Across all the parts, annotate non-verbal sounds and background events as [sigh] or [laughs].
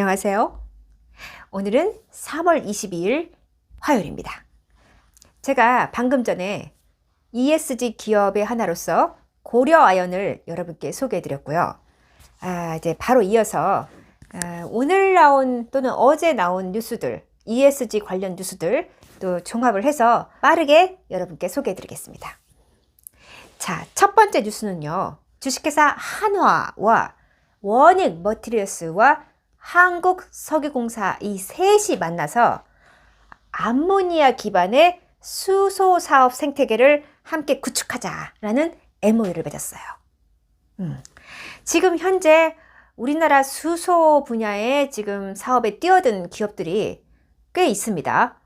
안녕하세요. 오늘은 3월 22일 화요일입니다. 제가 방금 전에 ESG 기업의 하나로서 고려 아연을 여러분께 소개해 드렸고요. 아, 이제 바로 이어서 아, 오늘 나온 또는 어제 나온 뉴스들, ESG 관련 뉴스들 또 종합을 해서 빠르게 여러분께 소개해 드리겠습니다. 자, 첫 번째 뉴스는요. 주식회사 한화와 원익 머티리얼스와 한국 석유공사 이 셋이 만나서 암모니아 기반의 수소 사업 생태계를 함께 구축하자라는 MOU를 맺었어요. 음. 지금 현재 우리나라 수소 분야에 지금 사업에 뛰어든 기업들이 꽤 있습니다.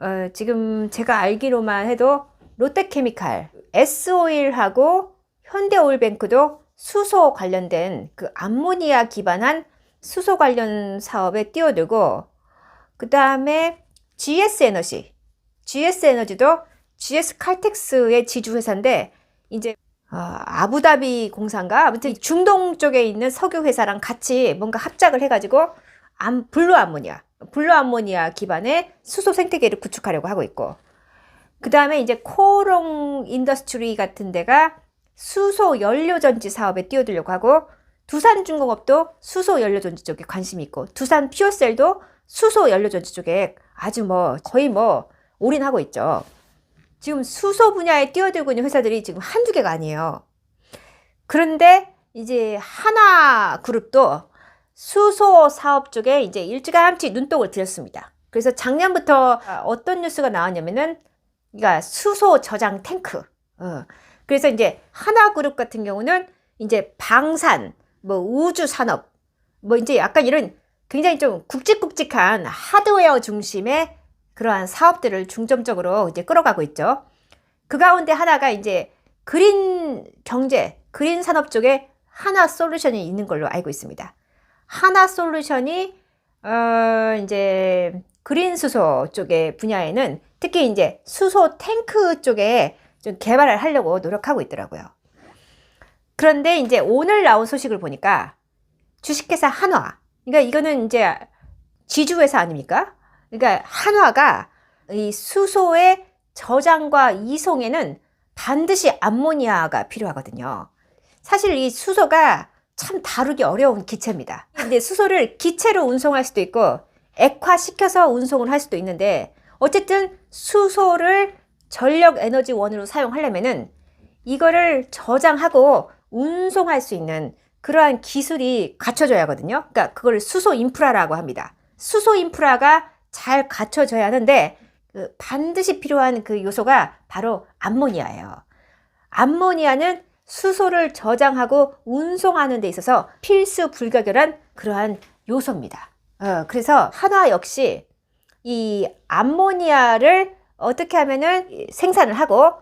어, 지금 제가 알기로만 해도 롯데케미칼, S오일하고 현대오일뱅크도 수소 관련된 그 암모니아 기반한 수소 관련 사업에 뛰어들고 그 다음에 GS에너지, GS에너지도 GS칼텍스의 지주회사인데 이제 어, 아부다비 공사인가? 아무튼 중동 쪽에 있는 석유 회사랑 같이 뭔가 합작을 해가지고 암, 블루 암모니아, 블루 암모니아 기반의 수소 생태계를 구축하려고 하고 있고 그 다음에 이제 코롱 인더스트리 같은 데가 수소 연료전지 사업에 뛰어들려고 하고 두산중공업도 수소 연료전지 쪽에 관심이 있고 두산 피오셀도 수소 연료전지 쪽에 아주 뭐 거의 뭐 올인하고 있죠. 지금 수소 분야에 뛰어들고 있는 회사들이 지금 한두 개가 아니에요. 그런데 이제 하나 그룹도 수소 사업 쪽에 이제 일찌감치 눈독을 들였습니다. 그래서 작년부터 어떤 뉴스가 나왔냐면은 그러니까 수소 저장 탱크. 어. 그래서 이제 하나그룹 같은 경우는 이제 방산, 뭐 우주 산업, 뭐 이제 약간 이런 굉장히 좀 굵직굵직한 하드웨어 중심의 그러한 사업들을 중점적으로 이제 끌어가고 있죠. 그 가운데 하나가 이제 그린 경제, 그린 산업 쪽에 하나 솔루션이 있는 걸로 알고 있습니다. 하나 솔루션이 어 이제 그린 수소 쪽의 분야에는 특히 이제 수소 탱크 쪽에 좀 개발을 하려고 노력하고 있더라고요. 그런데 이제 오늘 나온 소식을 보니까 주식회사 한화, 그러니까 이거는 이제 지주회사 아닙니까? 그러니까 한화가 이 수소의 저장과 이송에는 반드시 암모니아가 필요하거든요. 사실 이 수소가 참 다루기 어려운 기체입니다. 근데 수소를 기체로 운송할 수도 있고 액화시켜서 운송을 할 수도 있는데 어쨌든 수소를 전력 에너지 원으로 사용하려면은 이거를 저장하고 운송할 수 있는 그러한 기술이 갖춰져야 하거든요. 그러니까 그걸 수소 인프라라고 합니다. 수소 인프라가 잘 갖춰져야 하는데 그 반드시 필요한 그 요소가 바로 암모니아예요. 암모니아는 수소를 저장하고 운송하는 데 있어서 필수 불가결한 그러한 요소입니다. 어, 그래서 한화 역시 이 암모니아를 어떻게 하면은 생산을 하고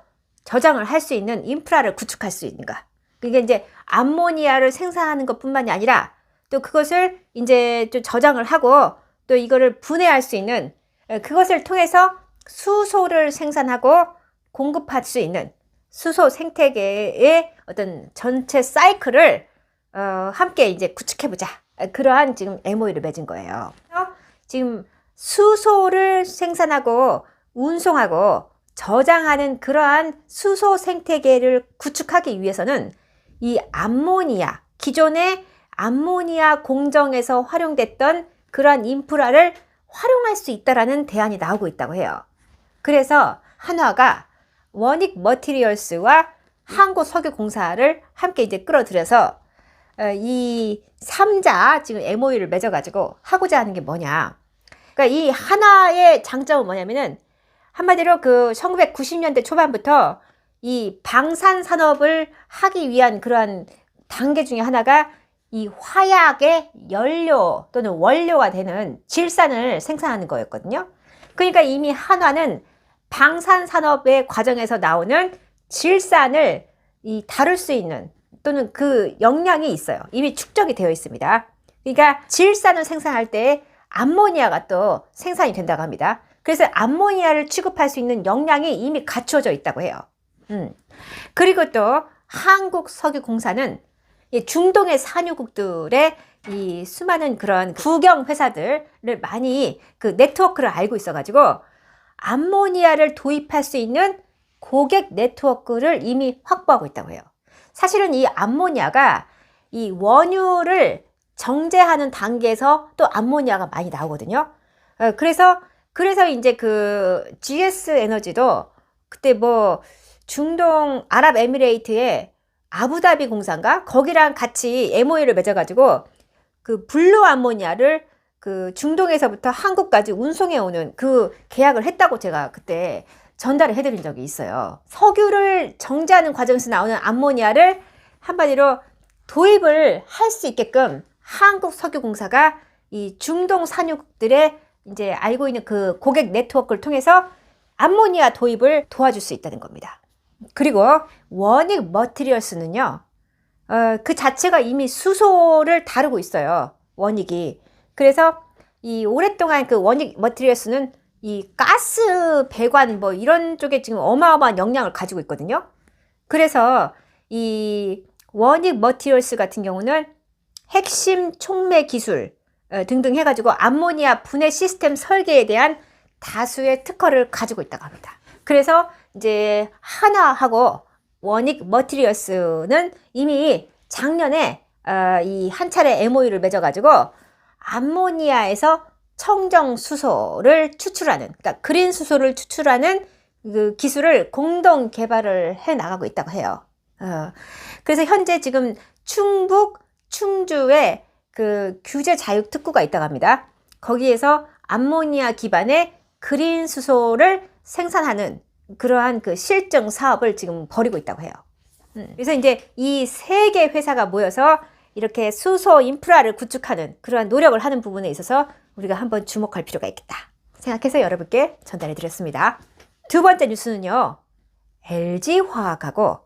저장을 할 수 있는 인프라를 구축할 수 있는가. 그게 이제 암모니아를 생산하는 것 뿐만이 아니라 또 그것을 이제 좀 저장을 하고 또 이거를 분해할 수 있는 그것을 통해서 수소를 생산하고 공급할 수 있는 수소 생태계의 어떤 전체 사이클을 어, 함께 이제 구축해 보자. 그러한 지금 MOU를 맺은 거예요. 지금 수소를 생산하고 운송하고 저장하는 그러한 수소 생태계를 구축하기 위해서는 이 암모니아, 기존의 암모니아 공정에서 활용됐던 그러한 인프라를 활용할 수 있다라는 대안이 나오고 있다고 해요. 그래서 한화가 원익 머티리얼스와 한국 석유공사를 함께 이제 끌어들여서 어, 이 3자 지금 MOU를 맺어가지고 하고자 하는 게 뭐냐. 그러니까 이 하나의 장점은 뭐냐면은 한마디로 그 1990년대 초반부터 이 방산 산업을 하기 위한 그러한 단계 중에 하나가 이 화약의 연료 또는 원료가 되는 질산을 생산하는 거였거든요. 그러니까 이미 한화는 방산 산업의 과정에서 나오는 질산을 이 다룰 수 있는 또는 그 역량이 있어요. 이미 축적이 되어 있습니다. 그러니까 질산을 생산할 때 암모니아가 또 생산이 된다고 합니다. 그래서 암모니아를 취급할 수 있는 역량이 이미 갖춰져 있다고 해요. 음. 그리고 또 한국 석유공사는 중동의 산유국들의 이 수많은 그런 국영 회사들을 많이 그 네트워크를 알고 있어가지고 암모니아를 도입할 수 있는 고객 네트워크를 이미 확보하고 있다고 해요. 사실은 이 암모니아가 이 원유를 정제하는 단계에서 또 암모니아가 많이 나오거든요. 어, 그래서 그래서 이제 그 GS 에너지도 그때 뭐 중동 아랍에미레이트의 아부다비 공사인가 거기랑 같이 MOU를 맺어가지고 그 블루 암모니아를 그 중동에서부터 한국까지 운송해 오는 그 계약을 했다고 제가 그때 전달을 해드린 적이 있어요. 석유를 정제하는 과정에서 나오는 암모니아를 한마디로 도입을 할 수 있게끔 한국 석유공사가 이 중동 산유국들의 이제 알고 있는 그 고객 네트워크를 통해서 암모니아 도입을 도와줄 수 있다는 겁니다. 그리고 원익 머티리얼스는요, 어, 그 자체가 이미 수소를 다루고 있어요. 원익이. 그래서 이 오랫동안 그 원익 머티리얼스는 이 가스 배관 뭐 이런 쪽에 지금 어마어마한 역량을 가지고 있거든요. 그래서 이 원익 머티리얼스 같은 경우는 핵심 촉매 기술 어, 등등 해가지고 암모니아 분해 시스템 설계에 대한 다수의 특허를 가지고 있다고 합니다. 그래서 이제 하나하고 원익 머티리얼스는 이미 작년에 어, 이한 차례 MOU를 맺어가지고 암모니아에서 청정 수소를 추출하는, 그러니까 그린 수소를 추출하는 그 기술을 공동 개발을 해 나가고 있다고 해요. 어, 그래서 현재 지금 충북, 충주에 그 규제 자육 특구가 있다고 합니다. 거기에서 암모니아 기반의 그린 수소를 생산하는 그러한 그 실증 사업을 지금 벌이고 있다고 해요. 음, 그래서 이제 이 세 개 회사가 모여서 이렇게 수소 인프라를 구축하는 그러한 노력을 하는 부분에 있어서 우리가 한번 주목할 필요가 있겠다 생각해서 여러분께 전달해 드렸습니다. 두 번째 뉴스는요. LG화학하고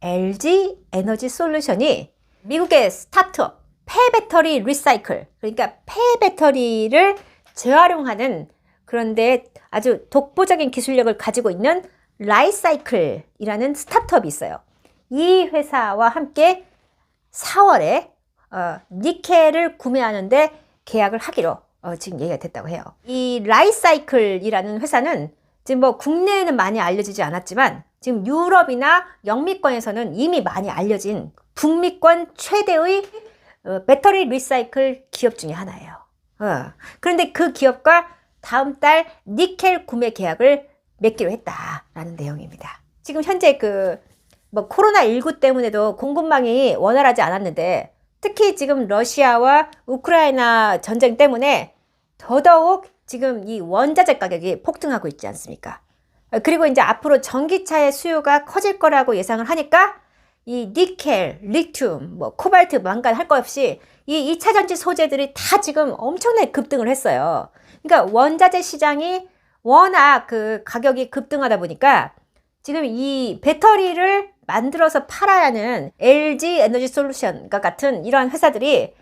LG 에너지 솔루션이 미국의 스타트업 폐배터리 리사이클 그러니까 폐배터리를 재활용하는 그런데 아주 독보적인 기술력을 가지고 있는 라이사이클이라는 스타트업이 있어요. 이 회사와 함께 4월에 어, 니켈을 구매하는데 계약을 하기로 어, 지금 얘기가 됐다고 해요. 이 라이사이클이라는 회사는 지금 뭐 국내에는 많이 알려지지 않았지만 지금 유럽이나 영미권에서는 이미 많이 알려진 북미권 최대의 어, 배터리 리사이클 기업 중에 하나예요. 어. 그런데 그 기업과 다음 달 니켈 구매 계약을 맺기로 했다라는 내용입니다. 지금 현재 그 뭐 코로나19 때문에도 공급망이 원활하지 않았는데 특히 지금 러시아와 우크라이나 전쟁 때문에 더더욱 지금 이 원자재 가격이 폭등하고 있지 않습니까? 그리고 이제 앞으로 전기차의 수요가 커질 거라고 예상을 하니까 이 니켈, 리튬, 뭐 코발트, 망간 할 것 없이 이 2차 전지 소재들이 다 지금 엄청나게 급등을 했어요. 그러니까 원자재 시장이 워낙 그 가격이 급등하다 보니까 지금 이 배터리를 만들어서 팔아야 하는 LG 에너지 솔루션과 같은 이러한 회사들이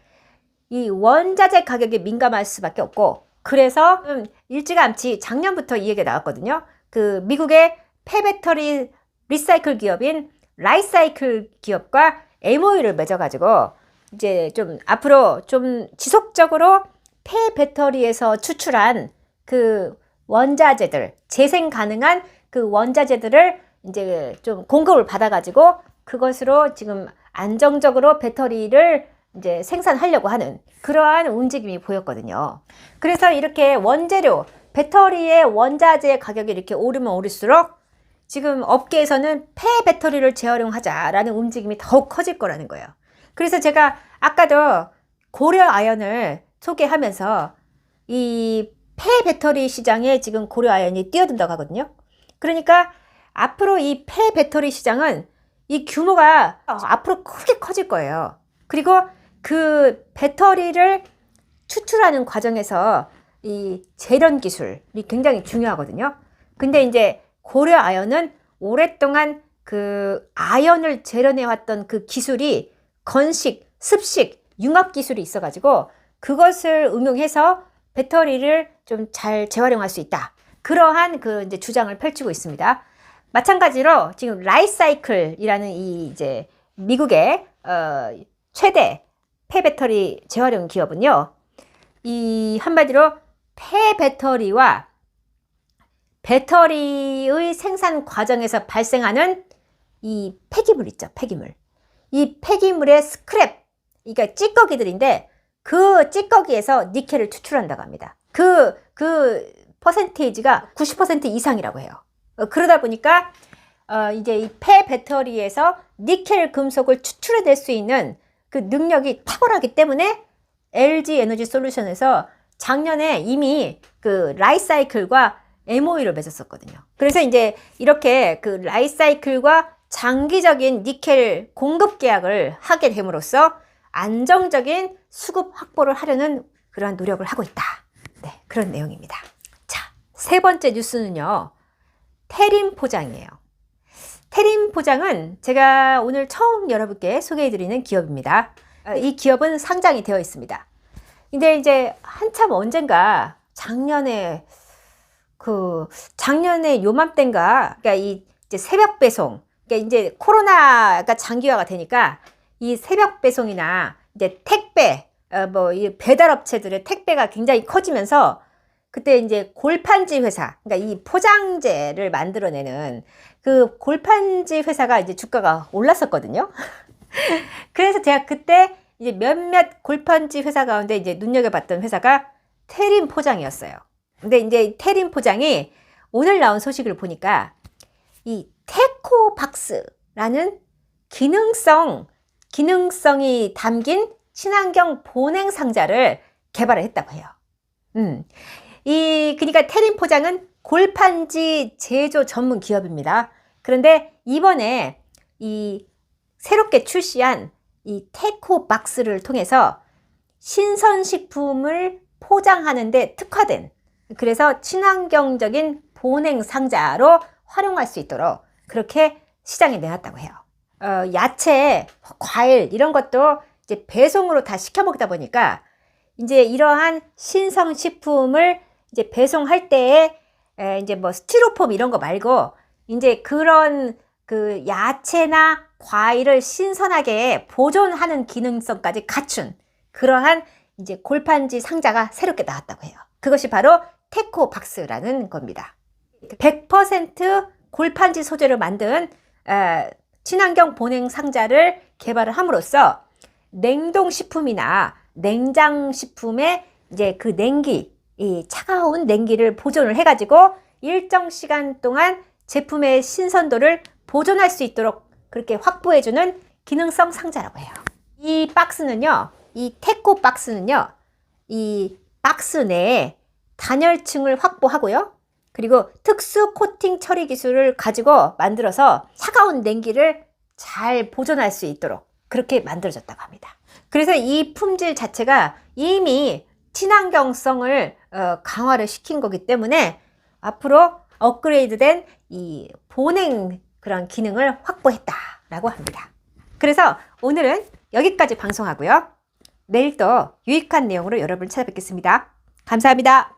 이 원자재 가격에 민감할 수밖에 없고 그래서 일찌감치 작년부터 이 얘기가 나왔거든요. 그 미국의 폐배터리 리사이클 기업인 라이사이클 기업과 MOU를 맺어가지고 이제 좀 앞으로 좀 지속적으로 폐 배터리에서 추출한 그 원자재들, 재생 가능한 그 원자재들을 이제 좀 공급을 받아가지고 그것으로 지금 안정적으로 배터리를 이제 생산하려고 하는 그러한 움직임이 보였거든요. 그래서 이렇게 원재료, 배터리의 원자재 가격이 이렇게 오르면 오를수록 지금 업계에서는 폐 배터리를 재활용하자라는 움직임이 더욱 커질 거라는 거예요. 그래서 제가 아까도 고려 아연을 소개하면서 이 폐 배터리 시장에 지금 고려 아연이 뛰어든다고 하거든요. 그러니까 앞으로 이 폐 배터리 시장은 이 규모가 앞으로 크게 커질 거예요. 그리고 그 배터리를 추출하는 과정에서 이 재련 기술이 굉장히 중요하거든요. 근데 이제 고려 아연은 오랫동안 그 아연을 재련해 왔던 그 기술이 건식, 습식, 융합 기술이 있어가지고 그것을 응용해서 배터리를 좀 잘 재활용할 수 있다. 그러한 그 이제 주장을 펼치고 있습니다. 마찬가지로 지금 라이사이클이라는 이 이제 미국의 어 최대 폐배터리 재활용 기업은요. 이 한마디로 폐배터리와 배터리의 생산 과정에서 발생하는 이 폐기물 있죠, 폐기물. 이 폐기물의 스크랩, 그러니까 찌꺼기들인데 그 찌꺼기에서 니켈을 추출한다고 합니다. 그, 그 퍼센테이지가 90% 이상이라고 해요. 어, 그러다 보니까 어, 이제 이 폐 배터리에서 니켈 금속을 추출해낼 수 있는 그 능력이 탁월하기 때문에 LG 에너지 솔루션에서 작년에 이미 그 라이사이클과 MOU를 맺었었거든요. 그래서 이제 이렇게 그 라이사이클과 장기적인 니켈 공급 계약을 하게 됨으로써 안정적인 수급 확보를 하려는 그러한 노력을 하고 있다. 네, 그런 내용입니다. 자, 세 번째 뉴스는요. 테림 포장이에요. 테림 포장은 제가 오늘 처음 여러분께 소개해 드리는 기업입니다. 어, 이 기업은 상장이 되어 있습니다. 근데 이제 한참 언젠가 작년에 그 작년에 요맘때인가 그러니까 이 이제 새벽 배송 그러니까 이제 코로나가 장기화가 되니까 이 새벽 배송이나 이제 택배 어, 뭐 이 배달 업체들의 택배가 굉장히 커지면서 그때 이제 골판지 회사 그러니까 이 포장재를 만들어내는 그 골판지 회사가 이제 주가가 올랐었거든요. [laughs] 그래서 제가 그때 이제 몇몇 골판지 회사 가운데 이제 눈여겨봤던 회사가 테림 포장이었어요. 근데 이제 테림 포장이 오늘 나온 소식을 보니까 이 테코박스라는 기능성, 기능성이 담긴 친환경 보냉 상자를 개발을 했다고 해요. 음. 이, 그러니까 테림 포장은 골판지 제조 전문 기업입니다. 그런데 이번에 이 새롭게 출시한 이 테코 박스를 통해서 신선식품을 포장하는데 특화된 그래서 친환경적인 보냉 상자로 활용할 수 있도록 그렇게 시장에 내놨다고 해요. 어, 야채, 과일 이런 것도 이제 배송으로 다 시켜 먹다 보니까 이제 이러한 신성 식품을 이제 배송할 때에 에, 이제 뭐 스티로폼 이런 거 말고 이제 그런 그 야채나 과일을 신선하게 보존하는 기능성까지 갖춘 그러한 이제 골판지 상자가 새롭게 나왔다고 해요. 그것이 바로 테코 박스라는 겁니다. 100% 골판지 소재로 만든 에, 친환경 보냉 상자를 개발을 함으로써 냉동식품이나 냉장식품의 이제 그 냉기, 이 차가운 냉기를 보존을 해가지고 일정 시간 동안 제품의 신선도를 보존할 수 있도록 그렇게 확보해주는 기능성 상자라고 해요. 이 박스는요, 이 테코 박스는요, 이 박스 내에 단열층을 확보하고요. 그리고 특수 코팅 처리 기술을 가지고 만들어서 차가운 냉기를 잘 보존할 수 있도록 그렇게 만들어졌다고 합니다. 그래서 이 품질 자체가 이미 친환경성을 어, 강화를 시킨 거기 때문에 앞으로 업그레이드된 이 보냉 그런 기능을 확보했다라고 합니다. 그래서 오늘은 여기까지 방송하고요. 내일 또 유익한 내용으로 여러분 찾아뵙겠습니다. 감사합니다.